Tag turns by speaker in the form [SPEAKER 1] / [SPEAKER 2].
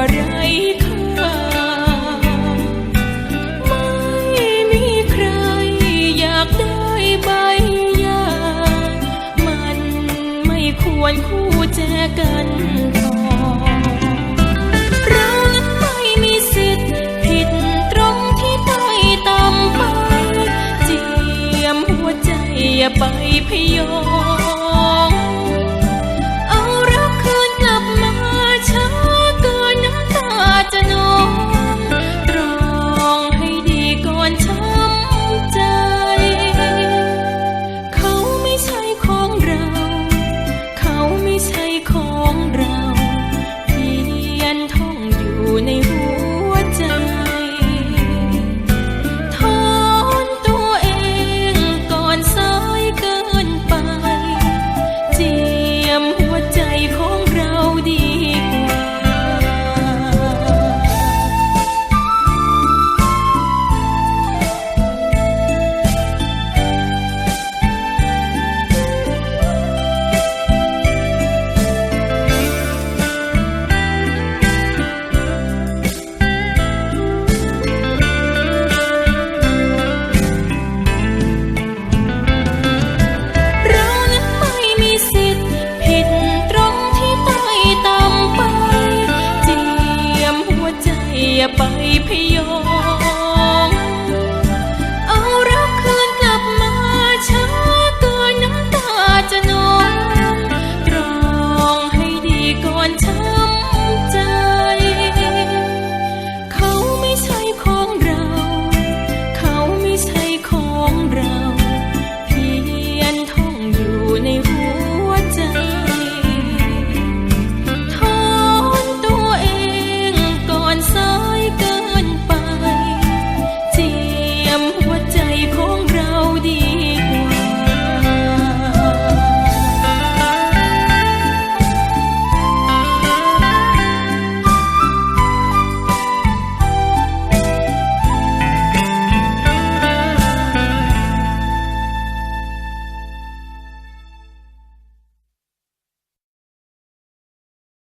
[SPEAKER 1] ว่าไรค่าไม่มีใครอยากได้ใบหญ้ามันไม่ควรคู่แจกันทองเรานั้นไม่มีสิทธิ์ผิดตรงที่ต้อยต่ำไปเจียมหัวใจอย่าไปพยอง อย่าไปพยอง